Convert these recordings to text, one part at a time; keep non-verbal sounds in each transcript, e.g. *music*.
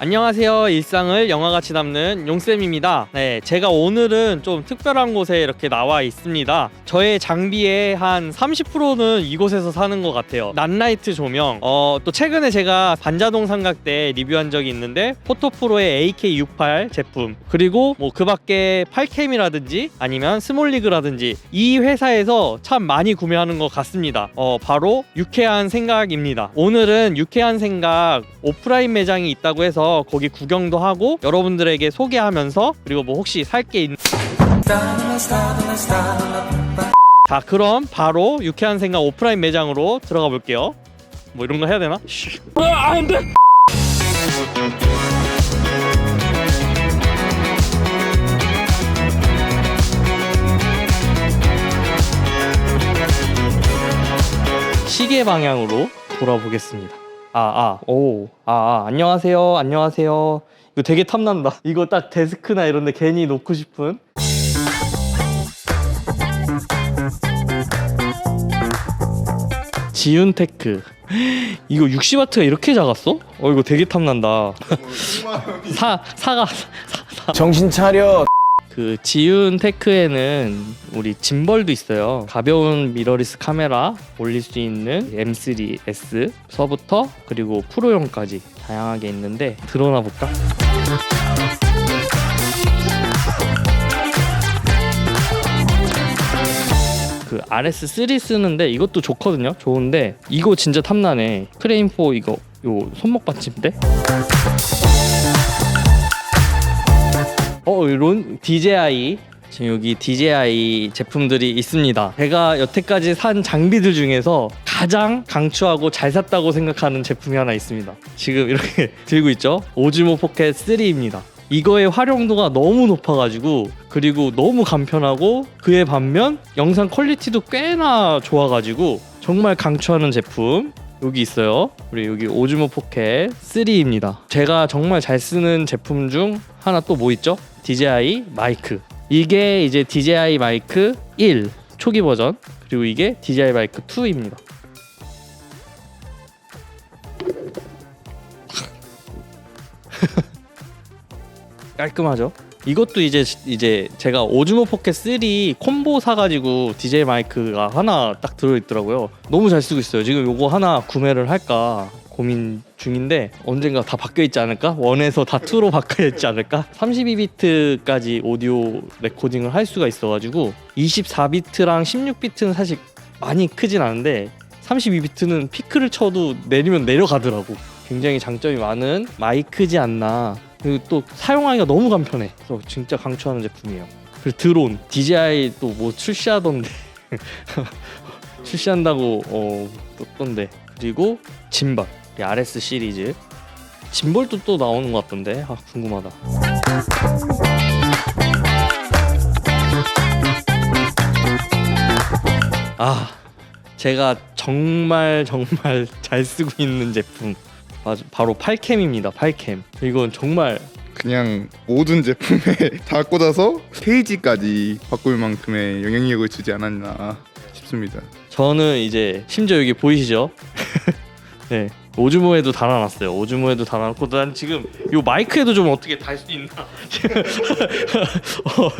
안녕하세요. 일상을 영화같이 담는 용쌤입니다. 네, 제가 오늘은 좀 특별한 곳에 이렇게 나와 있습니다. 저의 장비의 한 30%는 이곳에서 사는 것 같아요. 난라이트 조명. 어, 또 최근에 제가 반자동 삼각 대 리뷰한 적이 있는데 포토프로의 AK68 제품 그리고 뭐 그 밖에 8캠이라든지 아니면 스몰리그라든지 이 회사에서 참 많이 구매하는 것 같습니다. 어, 바로 유쾌한 생각입니다. 오늘은 유쾌한 생각 오프라인 매장이 있다고 해서 거기 구경도 하고 여러분들에게 소개하면서 그리고 뭐 혹시 살 게 있는 자 그럼 바로 유쾌한 생각 오프라인 매장으로 들어가 볼게요. 뭐 이런 거 해야 되나? 아, 안 돼. 시계 방향으로 돌아보겠습니다. 아, 아, 오, 아, 아, 안녕하세요, 안녕하세요. 이거 되게 탐난다. 이거 딱 데스크나 이런데 괜히 놓고 싶은. 지윤테크. *gasps* 이거 60와트가 이렇게 작았어? 어, 이거 되게 탐난다. *laughs* 사, 사가, 정신 차려. 그 지윤 테크에는 우리 짐벌도 있어요. 가벼운 미러리스 카메라 올릴 수 있는 M3S 서부터 그리고 프로용까지 다양하게 있는데 드러나 볼까? 그 RS3 쓰는데 이것도 좋거든요. 좋은데 이거 진짜 탐나네. 프레임 4 이거 요 손목 받침대? 어, 이런 DJI 지금 여기 DJI 제품들이 있습니다. 제가 여태까지 산 장비들 중에서 가장 강추하고 잘 샀다고 생각하는 제품이 하나 있습니다. 지금 이렇게 *laughs* 들고 있죠? 오즈모 포켓 3입니다. 이거의 활용도가 너무 높아가지고 그리고 너무 간편하고 그에 반면 영상 퀄리티도 꽤나 좋아가지고 정말 강추하는 제품 여기 있어요. 우리 여기 오즈모 포켓 3입니다. 제가 정말 잘 쓰는 제품 중 하나 또 뭐 있죠? DJI 마이크. 이게 이제 DJI 마이크 1 초기 버전 그리고 이게 DJI 마이크 2입니다. *laughs* 깔끔하죠? 이것도 이제 이제 제가 오즈모 포켓 3 콤보 사가지고 DJ 마이크가 하나 딱 들어있더라고요. 너무 잘 쓰고 있어요. 지금 요거 하나 구매를 할까 고민 중인데 언젠가 다 바뀌어 있지 않을까? 원에서 다 투로 바뀌어 있지 않을까? 32비트까지 오디오 레코딩을 할 수가 있어가지고 24비트랑 16비트는 사실 많이 크진 않은데 32비트는 피크를 쳐도 내리면 내려가더라고. 굉장히 장점이 많은 마이크지 않나. 그리고 또 사용하기가 너무 간편해. 그래서 진짜 강추하는 제품이에요. 그리고 드론, DJI 또 뭐 출시하던데 *laughs* 출시한다고 어 떴던데. 그리고 짐벌, 이 RS 시리즈. 짐벌도 또 나오는 것 같던데. 아 궁금하다. 아 제가 정말 정말 *laughs* 잘 쓰고 있는 제품 맞아, 바로 8캠입니다 8캠 이건 정말 그냥 모든 제품에 *laughs* 다 꽂아서 페이지까지 바꿀 만큼의 영향력을 주지 않았나 싶습니다. 저는 이제 심지어 여기 보이시죠? 네 오즈모에도 달아놨어요 오즈모에도 달아놨고 난 지금 요 마이크에도 좀 어떻게 달 수 있나 *laughs* 어,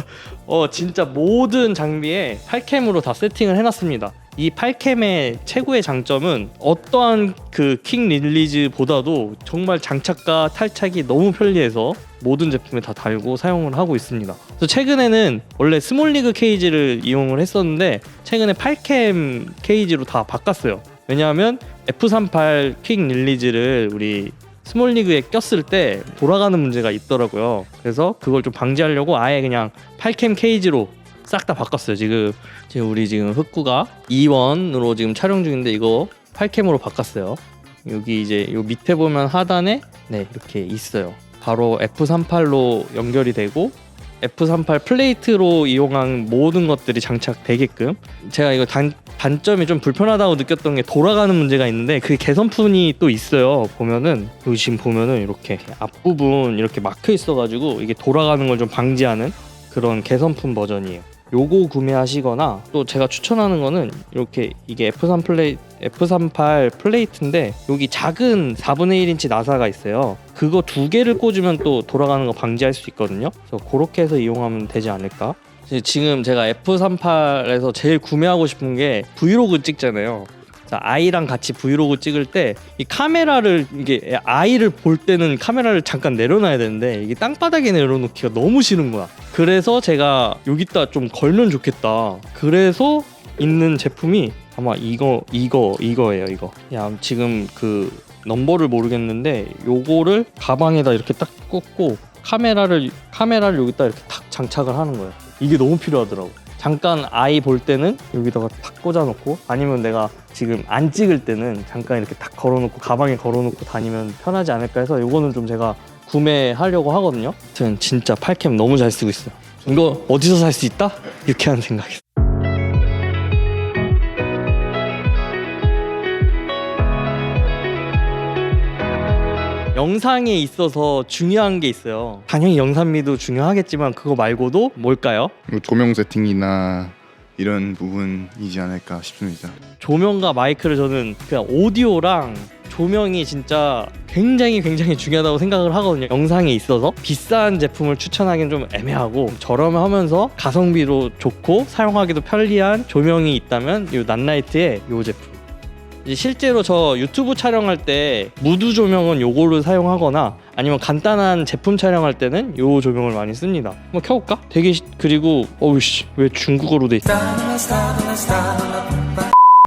어 진짜 모든 장비에 8캠으로 다 세팅을 해놨습니다 이 8캠의 최고의 장점은 어떠한 그 킹 릴리즈보다도 정말 장착과 탈착이 너무 편리해서 모든 제품에 다 달고 사용을 하고 있습니다. 그래서 최근에는 원래 스몰리그 케이지를 이용을 했었는데 최근에 8캠 케이지로 다 바꿨어요. 왜냐하면 F38 킹 릴리즈를 우리 스몰 리그에 꼈을 때 돌아가는 문제가 있더라고요. 그래서 그걸 좀 방지하려고 아예 그냥 8캠 케이지로 싹 다 바꿨어요. 지금 지금 우리 지금 흑구가 2원으로 지금 촬영 중인데 이거 8캠으로 바꿨어요. 여기 이제 요 밑에 보면 하단에 네 이렇게 있어요. 바로 F38로 연결이 되고 F38 플레이트로 이용한 모든 것들이 장착되게끔 제가 이거 단, 단점이 좀 불편하다고 느꼈던 게 돌아가는 문제가 있는데 그 개선푼이 또 있어요 보면은 여기 지금 보면은 이렇게 앞부분 이렇게 막혀 있어가지고 이게 돌아가는 걸 좀 방지하는 그런 개선품 버전이에요 요거 구매하시거나 또 제가 추천하는 거는 이렇게 이게 F3 플레이 F38 플레이트인데 여기 작은 4분의 1인치 나사가 있어요. 그거 두 개를 꽂으면 또 돌아가는 거 방지할 수 있거든요. 그래서 그렇게 해서 이용하면 되지 않을까? 지금 제가 F38에서 제일 구매하고 싶은 게 브이로그 찍잖아요. 자, 아이랑 같이 브이로그 찍을 때 이 카메라를 이게 아이를 볼 때는 카메라를 잠깐 내려놔야 되는데 이게 땅바닥에 내려놓기가 너무 싫은 거야. 그래서 제가 여기다 좀 걸면 좋겠다. 그래서 있는 제품이 아마 이거 이거 이거예요 이거. 야 지금 그 넘버를 모르겠는데 요거를 가방에다 이렇게 딱 꽂고 카메라를 카메라를 여기다 이렇게 탁 장착을 하는 거예요. 이게 너무 필요하더라고. 잠깐 아이 볼 때는 여기다가 탁 꽂아놓고 아니면 내가 지금 안 찍을 때는 잠깐 이렇게 탁 걸어놓고 가방에 걸어놓고 다니면 편하지 않을까 해서 요거는 좀 제가 구매하려고 하거든요. 아무튼 진짜 팔캠 너무 잘 쓰고 있어요. 이거 어디서 살 수 있다? 이렇게 하는 생각이. 영상에 있어서 중요한 게 있어요. 당연히 영상미도 중요하겠지만 그거 말고도 뭘까요? 뭐 조명 세팅이나 이런 부분이지 않을까 싶습니다. 조명과 마이크를 저는 그냥 오디오랑 조명이 진짜 굉장히 굉장히 중요하다고 생각을 하거든요. 영상에 있어서 비싼 제품을 추천하기는 좀 애매하고 저렴하면서 가성비도 좋고 사용하기도 편리한 조명이 있다면 이 낫라이트의 이 제품. 실제로 저 유튜브 촬영할 때 무드 조명은 요거를 사용하거나 아니면 간단한 제품 촬영할 때는 요 조명을 많이 씁니다. 한번 켜볼까? 되게 시- 그리고 어우씨 왜 중국어로 돼 있어?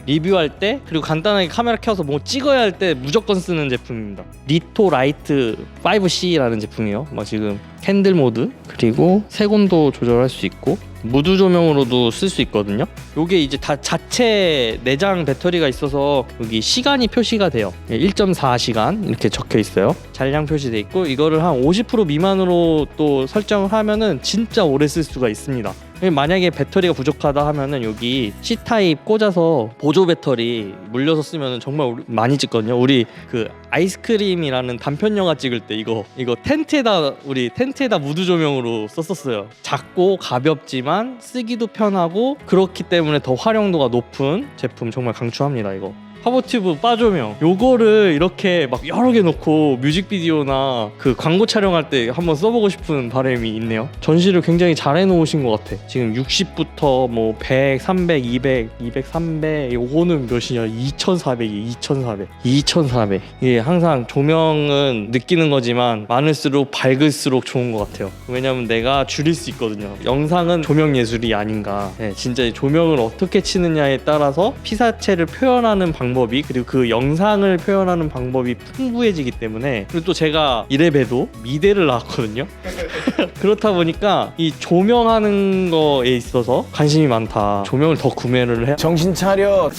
리뷰할 때 그리고 간단하게 카메라 켜서 뭐 찍어야 할 때 무조건 쓰는 제품입니다. 리토 라이트 5C라는 제품이에요. 막 지금 캔들 모드 그리고 색온도 조절할 수 있고 무드 조명으로도 쓸 수 있거든요. 요게 이제 다 자체 내장 배터리가 있어서 여기 시간이 표시가 돼요. 1.4시간 이렇게 적혀 있어요. 잔량 표시돼 있고 이거를 한 50% 미만으로 또 설정을 하면은 진짜 오래 쓸 수가 있습니다. 만약에 배터리가 부족하다 하면은 여기 C 타입 꽂아서 보조 배터리 물려서 쓰면은 정말 우리- 많이 찍거든요. 우리 그 아이스크림이라는 단편 영화 찍을 때 이거 이거 텐트에다 우리 텐트에다 무드 조명으로 썼었어요. 작고 가볍지만 쓰기도 편하고 그렇기 때문에 더 활용도가 높은 제품 정말 강추합니다. 이거. 화보튜브 빠조명. 요거를 이렇게 막 여러 개 놓고 뮤직비디오나 그 광고 촬영할 때 한번 써보고 싶은 바람이 있네요. 전시를 굉장히 잘 해놓으신 것 같아. 지금 60부터 뭐 100, 300, 200, 200, 300 요거는 몇이냐? 2400이 2400 2400 이게 항상 조명은 느끼는 거지만 많을수록 밝을수록 좋은 것 같아요. 왜냐면 내가 줄일 수 있거든요. 영상은 조명 예술이 아닌가. 네, 진짜 이 조명을 어떻게 치느냐에 따라서 피사체를 표현하는 방법 이 그리고 그 영상을 표현하는 방법이 풍부해지기 때문에 그리고 또 제가 이래봬도 미대를 나왔거든요? *laughs* 그렇다 보니까 이 조명하는 거에 있어서 관심이 많다. 조명을 더 구매를 해. 정신 차려.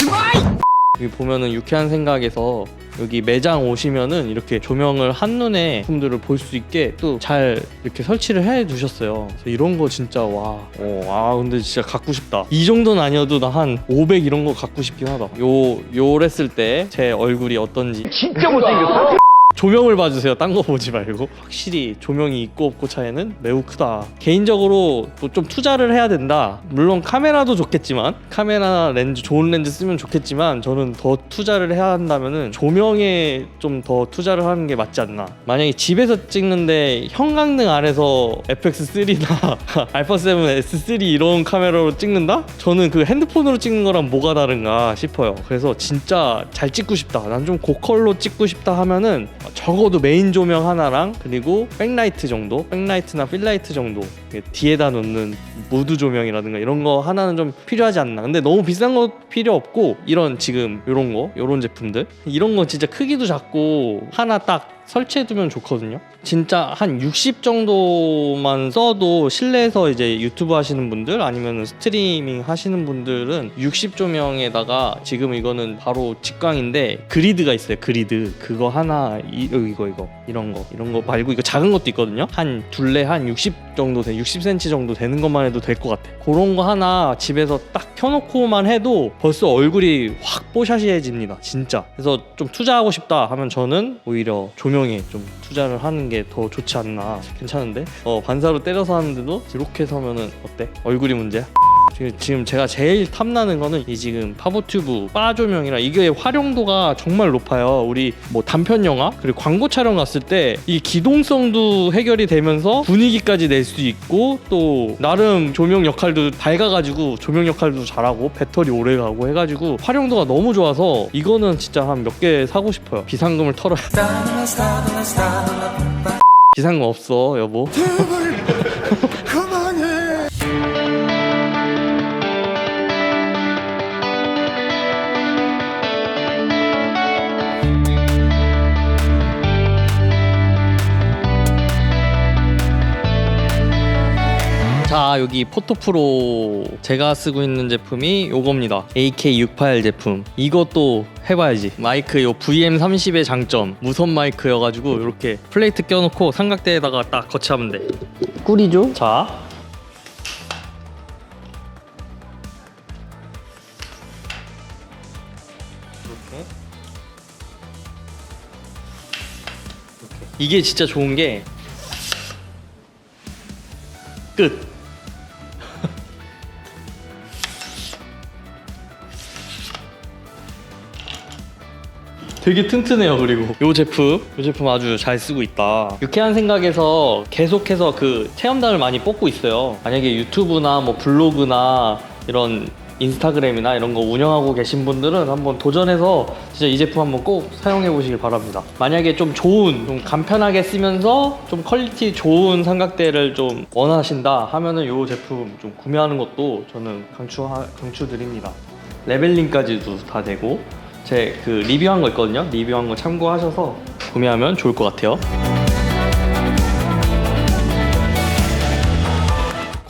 여기 보면은 유쾌한 생각에서 여기 매장 오시면은 이렇게 조명을 한눈에 제품들을 볼 수 있게 또 잘 이렇게 설치를 해 두셨어요. 그래서 이런 거 진짜 와, 어, 아 근데 진짜 갖고 싶다. 이 정도는 아니어도 나 한 500 이런 거 갖고 싶긴 하다. 요 요랬을 때 제 얼굴이 어떤지 진짜 못생겼어. 조명을 봐주세요. 딴 거 보지 말고 확실히 조명이 있고 없고 차이는 매우 크다. 개인적으로 또좀 투자를 해야 된다. 물론 카메라도 좋겠지만 카메라 렌즈 좋은 렌즈 쓰면 좋겠지만 저는 더 투자를 해야 한다면은 조명에 좀 더 투자를 하는 게 맞지 않나. 만약에 집에서 찍는데 형광등 아래서 FX3나 *laughs* 알파 7 S3 이런 카메라로 찍는다? 저는 그 핸드폰으로 찍는 거랑 뭐가 다른가 싶어요. 그래서 진짜 잘 찍고 싶다. 난 좀 고컬로 찍고 싶다 하면은 적어도 메인 조명 하나랑 그리고 백라이트 정도, 백라이트나 필라이트 정도 뒤에다 놓는 무드 조명이라든가 이런 거 하나는 좀 필요하지 않나. 근데 너무 비싼 거 필요 없고 이런 지금 이런 거, 이런 제품들 이런 거 진짜 크기도 작고 하나 딱 설치해두면 좋거든요. 진짜 한 60 정도만 써도 실내에서 이제 유튜브 하시는 분들 아니면 스트리밍 하시는 분들은 60 조명에다가 지금 이거는 바로 직광인데 그리드가 있어요. 그리드 그거 하나 이, 어, 이거 이거 이런 거 이런 거 말고 이거 작은 것도 있거든요. 한 둘레 한 60 정도 돼 60cm 정도 되는 것만 해도 될 것 같아. 그런 거 하나 집에서 딱 켜놓고만 해도 벌써 얼굴이 확 뽀샤시해집니다. 진짜. 그래서 좀 투자하고 싶다 하면 저는 오히려 조명에 좀 투자를 하는 게 더 좋지 않나. 괜찮은데? 어 반사로 때려서 하는데도 이렇게 서면은 어때? 얼굴이 문제야? 지금- 지금 제가 제일 탐나는 거는 이 지금 파보튜브 바 조명이라 이게 활용도가 정말 높아요. 우리 뭐 단편 영화 그리고 광고 촬영 갔을 때 이 기동성도 해결이 되면서 분위기까지 낼 수 있고 또 나름 조명 역할도 밝아가지고 조명 역할도 잘하고 배터리 오래 가고 해가지고 활용도가 너무 좋아서 이거는 진짜 한 몇 개 사고 싶어요. 비상금을 털어야. 비상금 없어 여보. 자 여기 포토프로 제가 쓰고 있는 제품이 요겁니다. AK68 제품. 이것도 해봐야지. 마이크 요 VM30의 장점. 무선 마이크여가지고 이렇게 플레이트 껴놓고 삼각대에다가 딱 거치하면 돼. 꿀이죠? 자. 이렇게. 이게 진짜 좋은 게 끝. 되게 튼튼해요 그리고. 요 제품 요 제품 아주 잘 쓰고 있다. 유쾌한 생각에서 계속해서 그 체험단을 많이 뽑고 있어요. 만약에 유튜브나 뭐 블로그나 이런 인스타그램이나 이런 거 운영하고 계신 분들은 한번 도전해서 진짜 이 제품 한번 꼭 사용해 보시길 바랍니다. 만약에 좀 좋은 좀 간편하게 쓰면서 좀 퀄리티 좋은 삼각대를 좀 원하신다 하면은 요 제품 좀 구매하는 것도 저는 강추 강추드립니다. 레벨링까지도 다 되고 제 그 리뷰한 거 있거든요. 리뷰한 거 참고하셔서 구매하면 좋을 것 같아요.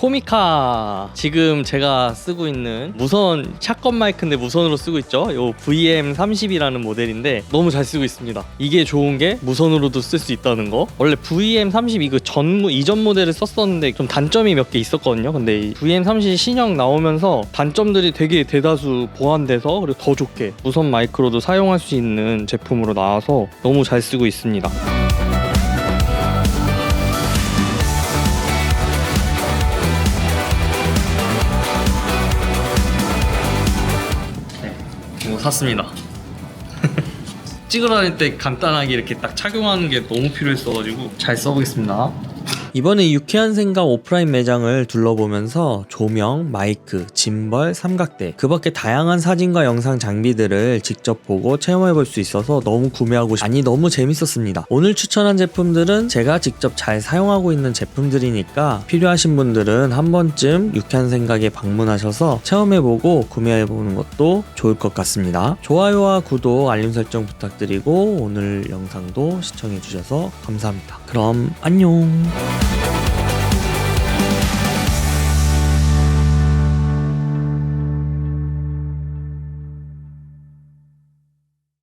코미카 지금 제가 쓰고 있는 무선 샷건 마이크인데 무선으로 쓰고 있죠. 요 VM30이라는 모델인데 너무 잘 쓰고 있습니다. 이게 좋은 게 무선으로도 쓸 수 있다는 거. 원래 VM30 이거 전 이전 모델을 썼었는데 좀 단점이 몇 개 있었거든요. 근데 이 VM30 신형 나오면서 단점들이 되게 대다수 보완돼서 그리고 더 좋게 무선 마이크로도 사용할 수 있는 제품으로 나와서 너무 잘 쓰고 있습니다. 샀습니다. *laughs* 찍으러 다닐 때 간단하게 이렇게 딱 착용하는 게 너무 필요했어가지고 잘 써보겠습니다. 이번에 유쾌한 생각 오프라인 매장을 둘러보면서 조명, 마이크, 짐벌, 삼각대 그 밖에 다양한 사진과 영상 장비들을 직접 보고 체험해 볼 수 있어서 너무 구매하고 싶... 아니 너무 재밌었습니다. 오늘 추천한 제품들은 제가 직접 잘 사용하고 있는 제품들이니까 필요하신 분들은 한 번쯤 유쾌한 생각에 방문하셔서 체험해보고 구매해보는 것도 좋을 것 같습니다. 좋아요와 구독, 알림 설정 부탁드리고 오늘 영상도 시청해주셔서 감사합니다. 그럼 안녕.